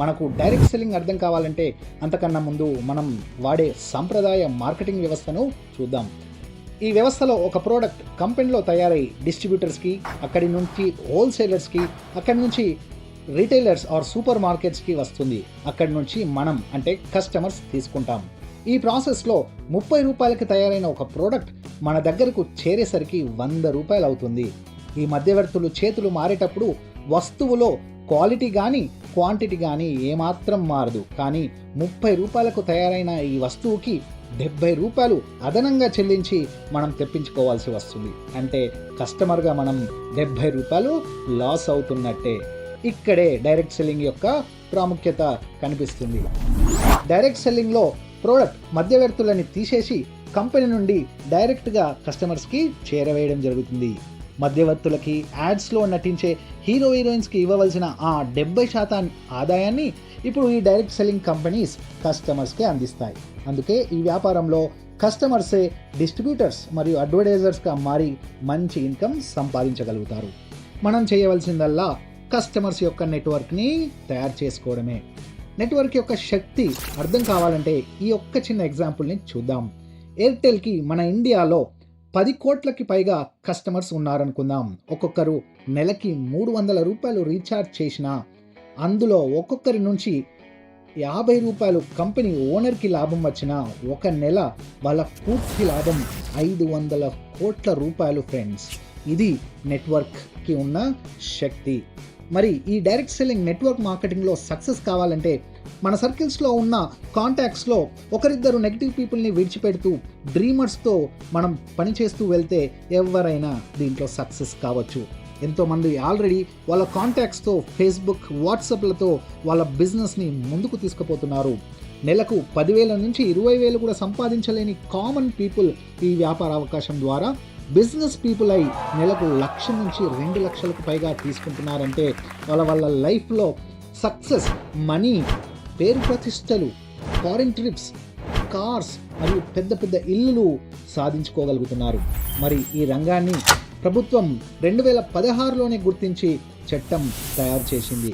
మనకు direct selling అర్థం కావాలంటే అంతకన్నా ముందు మనం వాడే సాంప్రదాయ మార్కెటింగ్ వ్యవస్థను చూద్దాం. ఈ వ్యవస్థలో ఒక ప్రోడక్ట్ కంపెనీలో తయారై డిస్ట్రిబ్యూటర్స్కి అక్కడి నుంచి హోల్సేలర్స్కి అక్కడి నుంచి రీటైలర్స్ ఆర్ సూపర్ మార్కెట్స్కి వస్తుంది. అక్కడి నుంచి మనం అంటే కస్టమర్స్ తీసుకుంటాం. ఈ ప్రాసెస్లో ముప్పై రూపాయలకి తయారైన ఒక ప్రోడక్ట్ మన దగ్గరకు చేరేసరికి వంద రూపాయలు అవుతుంది ఈ మధ్యవర్తులు చేతులు మారేటప్పుడు వస్తువులో క్వాలిటీ కానీ క్వాంటిటీ కానీ ఏమాత్రం మారదు. కానీ ముప్పై రూపాయలకు తయారైన ఈ వస్తువుకి డెబ్బై రూపాయలు అదనంగా చెల్లించి మనం తెప్పించుకోవాల్సి వస్తుంది. అంటే కస్టమర్గా మనం డెబ్బై రూపాయలు లాస్ అవుతున్నట్టే ఇక్కడే డైరెక్ట్ సెల్లింగ్ యొక్క ప్రాముఖ్యత కనిపిస్తుంది. డైరెక్ట్ సెల్లింగ్లో ప్రోడక్ట్ మధ్యవర్తులని తీసేసి కంపెనీ నుండి డైరెక్ట్గా కస్టమర్స్కి చేరవేయడం జరుగుతుంది. మధ్యవర్తులకి యాడ్స్లో నటించే హీరో హీరోయిన్స్కి ఇవ్వవలసిన ఆ డెబ్బై శాతం ఆదాయాన్ని ఇప్పుడు ఈ డైరెక్ట్ సెల్లింగ్ కంపెనీస్ కస్టమర్స్కే అందిస్తాయి. అందుకే ఈ వ్యాపారంలో కస్టమర్సే డిస్ట్రిబ్యూటర్స్ మరియు అడ్వర్టైజర్స్గా మారి మంచి ఇన్కమ్ సంపాదించగలుగుతారు. మనం చేయవలసిందల్లా కస్టమర్స్ యొక్క నెట్వర్క్ని తయారు చేసుకోవడమే. నెట్వర్క్ యొక్క శక్తి అర్థం కావాలంటే ఈ ఒక్క చిన్న ఎగ్జాంపుల్ని చూద్దాం. ఎయిర్టెల్కి మన ఇండియాలో పది కోట్లకి పైగా కస్టమర్స్ ఉన్నారనుకుందాం. ఒక్కొక్కరు నెలకి మూడు వందల రూపాయలు రీఛార్జ్ చేసినా అందులో ఒక్కొక్కరి నుంచి యాభై రూపాయలు కంపెనీ ఓనర్కి లాభం వచ్చిన ఒక నెల వాళ్ళ పూర్తి లాభం ఐదు వందల కోట్ల రూపాయలు ఫ్రెండ్స్. ఇది నెట్వర్క్కి ఉన్న శక్తి. మరి ఈ డైరెక్ట్ సెల్లింగ్ నెట్వర్క్ మార్కెటింగ్లో సక్సెస్ కావాలంటే మన సర్కిల్స్లో ఉన్న కాంటాక్ట్స్లో ఒకరిద్దరు నెగిటివ్ పీపుల్ని విడిచిపెడుతూ డ్రీమర్స్తో మనం పనిచేస్తూ వెళ్తే ఎవరైనా దీంట్లో సక్సెస్ కావచ్చు. ఎంతోమంది ఆల్రెడీ వాళ్ళ కాంటాక్ట్స్తో ఫేస్బుక్ వాట్సాప్లతో వాళ్ళ బిజినెస్ని ముందుకు తీసుకుపోతున్నారు. నెలకు పదివేల నుంచి ఇరవై వేలు కూడా సంపాదించలేని కామన్ పీపుల్ ఈ వ్యాపార అవకాశం ద్వారా బిజినెస్ పీపుల్ అయి నెలకు లక్ష నుంచి రెండు లక్షలకు పైగా తీసుకుంటున్నారంటే వాళ్ళ వాళ్ళ లైఫ్లో సక్సెస్ మనీ పేరు ప్రతిష్టలు ఫారిన్ ట్రిప్స్ కార్స్ మరియు పెద్ద పెద్ద ఇల్లులు సాధించుకోగలుగుతున్నారు. మరి ఈ రంగాన్ని ప్రభుత్వం రెండు వేల పదహారులోనే గుర్తించి చట్టం తయారు చేసింది.